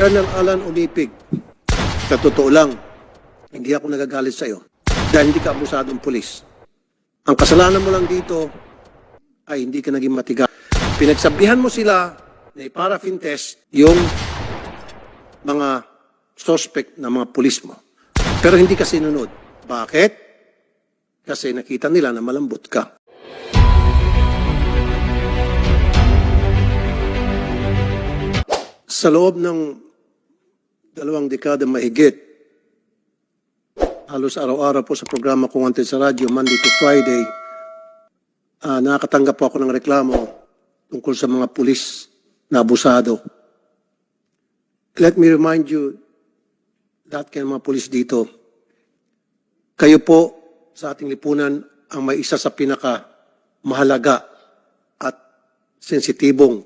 Colonel Alan Umipig, sa totoo lang, hindi ako nagagalit sa iyo dahil hindi ka abusadong pulis. Ang kasalanan mo lang dito ay hindi ka naging matiga. Pinagsabihan mo sila na i-paraffin test yung mga suspect na mga pulis mo. Pero hindi ka sinunod. Bakit? Kasi nakita nila na malambot ka. Sa loob ng dalawang dekada mahigit, halos araw-araw po sa programa kong Wanted sa radyo, Monday to Friday, ah, nakakatanggap po ako ng reklamo tungkol sa mga pulis na abusado. Let me remind you, lahat kayo mga pulis dito, kayo po sa ating lipunan ang may isa sa pinaka mahalaga at sensitibong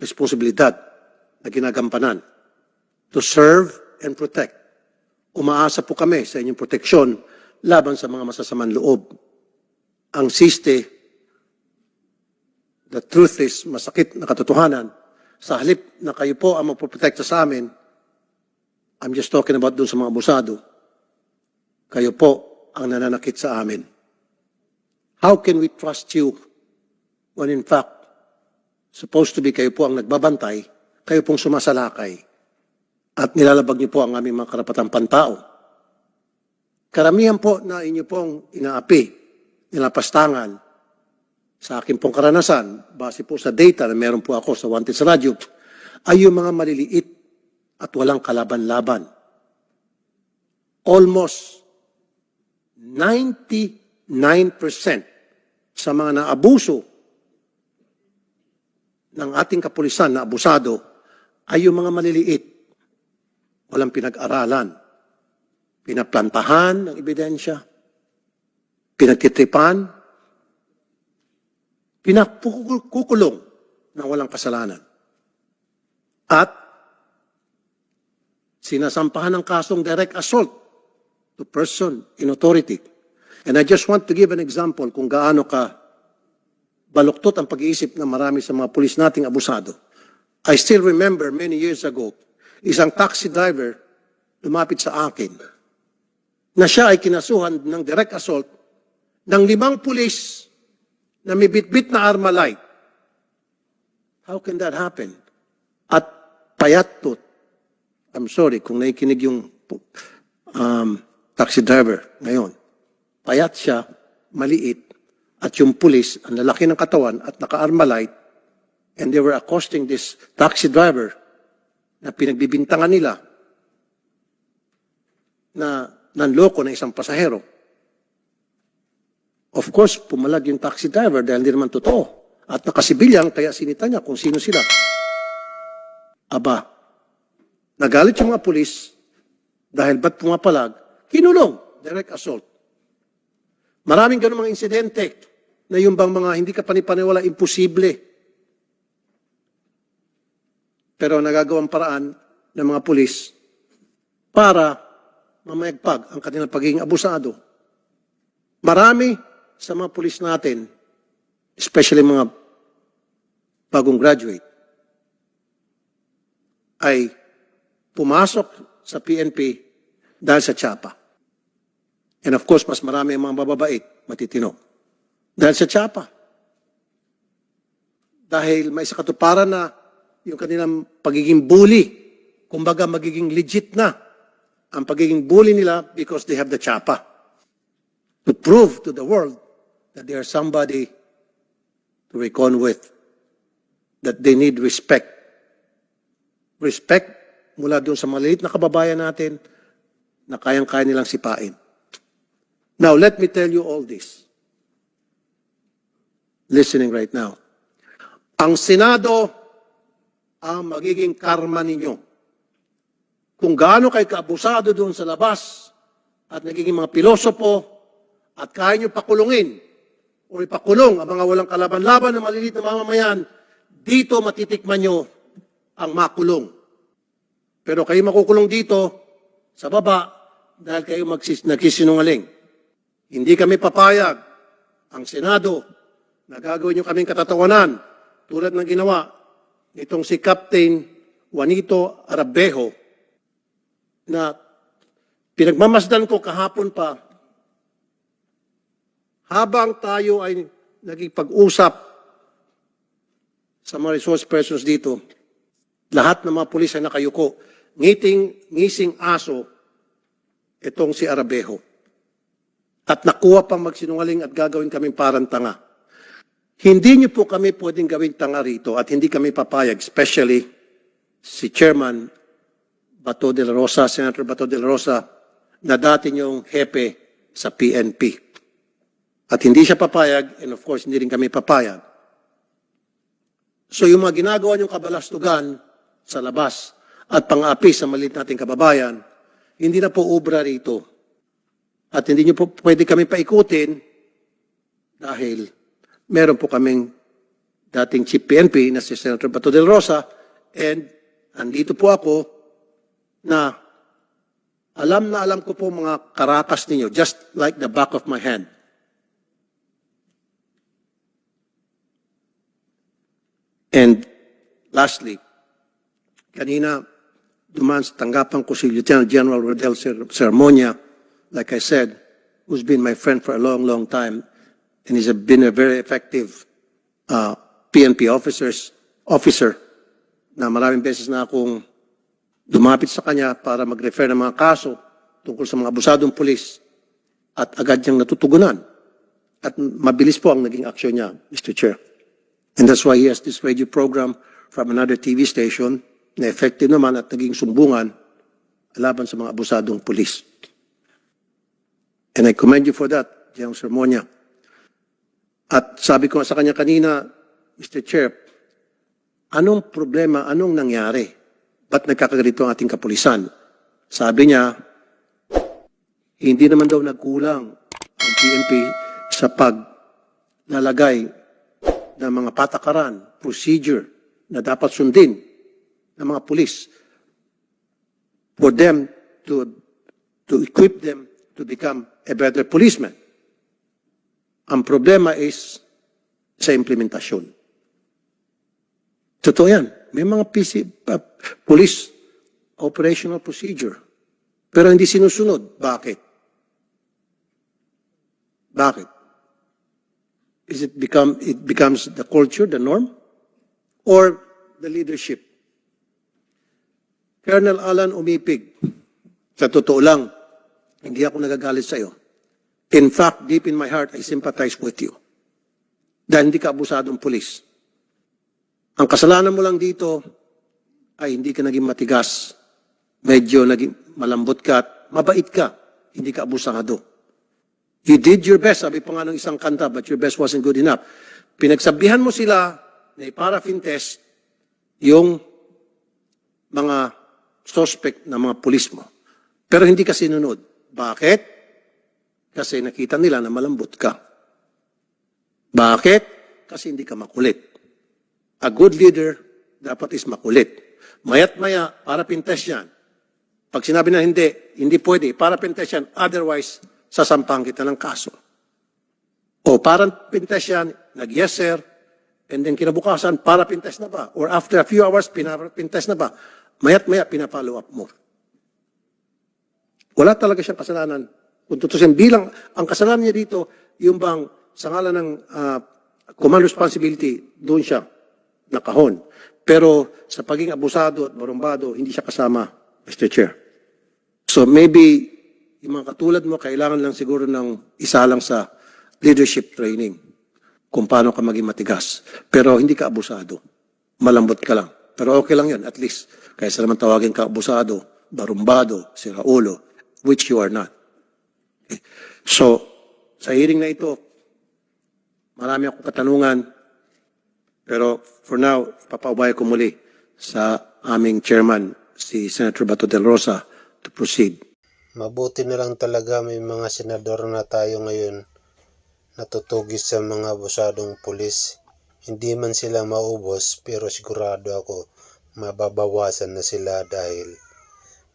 responsibilidad na ginagampanan to serve and protect. Umaasa po kami sa inyong proteksyon laban sa mga masasamang loob. Ang siste, the truth is, masakit na katotohanan, sa halip na kayo po ang magpoprotekta sa amin, I'm just talking about dun sa mga abusado, kayo po ang nananakit sa amin. How can we trust you when in fact, supposed to be kayo po ang nagbabantay, kayo pong sumasalakay, at nilalabag niyo po ang aming mga karapatang pantao. Karamihan po na inyo pong inaapi, nilapastangan, sa akin pong karanasan, base po sa data na meron po ako sa Wanted sa Radyo, ay yung mga maliliit at walang kalaban-laban. Almost 99% sa mga naabuso ng ating kapulisan na abusado ay yung mga maliliit. Walang pinag-aralan. Pinaplantahan ng ebidensya. Pinagtitripan. Pinakukulong ng walang kasalanan. At sinasampahan ng kasong direct assault to person in authority. And I just want to give an example kung gaano ka baluktot ang pag-iisip ng marami sa mga pulis nating abusado. I still remember many years ago, isang taxi driver lumapit sa akin na siya ay kinasuhan ng direct assault ng limang pulis na may bitbit na arma light. How can that happen? At payat to. I'm sorry kung nakikinig yung um, taxi driver ngayon. Payat siya, maliit, at yung pulis, ang lalaki ng katawan at naka-arma light, and they were accosting this taxi driver na pinagbibintangan nila na nanloko ng isang pasahero. Of course, pumalag yung taxi driver dahil hindi naman totoo. At nakasibilyang, kaya sinita niya kung sino sila. Aba, nagalit yung mga pulis dahil ba't pumapalag? Kinulong, direct assault. Maraming ganun mga insidente na yung bang mga hindi ka panipaniwala, imposible. Pero nagagawang paraan ng mga pulis para mamayagpag ang kanilang pagiging abusado. Marami sa mga pulis natin, especially mga bagong graduate, ay pumasok sa PNP dahil sa tsapa. And of course, mas marami ang mga bababait, matitino. Dahil sa tsapa. Dahil may sa katuparan na yung kanilang pagiging bully, kumbaga magiging legit na ang pagiging bully nila because they have the tsapa. To prove to the world that they are somebody to reckon with. That they need respect. Respect mula doon sa maliit na kababayan natin na kayang-kaya nilang sipain. Now, let me tell you all this. Listening right now. Ang Senado ang magiging karma ninyo. Kung gaano kayo kaabusado doon sa labas at nagiging mga pilosopo at kaya nyo pakulungin o ipakulong ang mga walang kalaban-laban na maliliit na mamamayan, dito matitikman nyo ang makulong. Pero kayo makukulong dito sa baba dahil kayo magsis- nagsisinungaling. Hindi kami papayag ang Senado na gagawin nyo kaming katatawanan tulad ng ginawa nitong si Captain Juanito Arabejo na pinagmamasdan ko kahapon pa habang tayo ay nagipag-usap sa mga resource persons dito, lahat ng mga pulis ay nakayuko. Ngiting, ngising aso, itong si Arabejo. At nakuha pang magsinungaling at gagawin kaming parang tanga. Hindi niyo po kami pwedeng gawing tanga rito at hindi kami papayag, especially si Chairman Bato de la Rosa, Senator Bato de la Rosa, na dati niyong hepe sa PNP. At hindi siya papayag, and of course, hindi rin kami papayag. So yung mga ginagawa niyong kabalastugan sa labas at pang-api sa maliit nating kababayan, hindi na po obra rito. At hindi niyo po pwede kami paikutin dahil meron po kaming dating Chief PNP na si Senator Bato del Rosa and andito po ako na alam na alam ko po mga karakas ninyo, just like the back of my hand. And lastly, kanina duman sa tanggapan ko si Lieutenant General Rodel Cer- like I said, who's been my friend for a long, long time, and he's been a very effective uh, PNP officers, officer na maraming beses na akong dumapit sa kanya para mag-refer ng mga kaso tungkol sa mga abusadong pulis at agad niyang natutugunan. At mabilis po ang naging aksyon niya, Mr. Chair. And that's why he has this radio program from another TV station na effective naman at naging sumbungan laban sa mga abusadong pulis. And I commend you for that, General Sermonia. At sabi ko sa kanya kanina, Mr. Chair, anong problema, anong nangyari? Ba't nagkakaganito ang ating kapulisan? Sabi niya, hindi naman daw nagkulang ang PNP sa paglalagay ng mga patakaran, procedure na dapat sundin ng mga pulis for them to to equip them to become a better policeman. Ang problema is sa implementasyon. Totoo yan. May mga PC, uh, police operational procedure. Pero hindi sinusunod. Bakit? Bakit? Is it become it becomes the culture, the norm, or the leadership? Colonel Alan Umipig, sa totoo lang, hindi ako nagagalit sa iyo. In fact, deep in my heart, I sympathize with you. Dahil hindi ka abusadong pulis. Ang kasalanan mo lang dito ay hindi ka naging matigas. Medyo naging malambot ka at mabait ka. Hindi ka abusado. You did your best, sabi pa nga ng isang kanta, but your best wasn't good enough. Pinagsabihan mo sila na i-paraffin test yung mga suspect na mga pulis mo. Pero hindi ka sinunod. Bakit? Kasi nakita nila na malambot ka. Bakit? Kasi hindi ka makulit. A good leader dapat is makulit. Mayat maya, para pintes yan. Pag sinabi na hindi, hindi pwede, para pintes yan. Otherwise, sasampang kita ng kaso. O parang pintes yan, nag-yes sir, and then kinabukasan, para pintes na ba? Or after a few hours, pintes na ba? Mayat maya, pinapollow up mo. Wala talaga siyang kasalanan. Kung tutusin, bilang ang kasalanan niya dito, yung bang sa ngalan ng ah, command responsibility, doon siya nakahon. Pero sa pagiging abusado at barumbado, hindi siya kasama, Mr. Chair. So maybe yung mga katulad mo, kailangan lang siguro ng isa lang sa leadership training kung paano ka maging matigas. Pero hindi ka abusado. Malambot ka lang. Pero okay lang yan, at least. Kaysa naman tawagin ka abusado, barumbado, siraulo, which you are not. So, sa hearing na ito, marami akong katanungan, pero for now, ipapaubaya ko muli sa aming chairman, si Senator Bato del Rosa, to proceed. Mabuti na lang talaga may mga senador na tayo ngayon natutugis sa mga abusadong pulis. Hindi man sila maubos pero sigurado ako mababawasan na sila dahil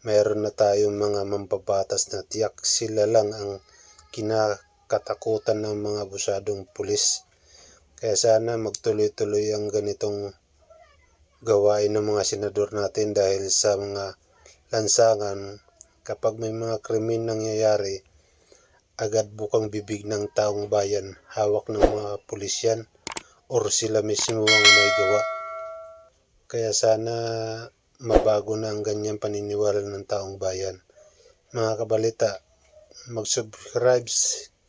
mayroon na tayong mga mambabatas na tiyak. Sila lang ang kinakatakutan ng mga abusadong pulis. Kaya sana magtuloy-tuloy ang ganitong gawain ng mga senador natin dahil sa mga lansangan. Kapag may mga krimen nangyayari agad bukang bibig ng taong bayan. Hawak ng mga pulis yan or sila mismo ang may gawa. Kaya sana mabago na ang ganyang paniniwala ng taong bayan mga kabalita mag-subscribe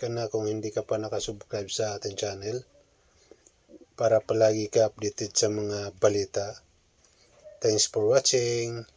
ka na kung hindi ka pa nakasubscribe sa ating channel para palagi ka updated sa mga balita. Thanks for watching.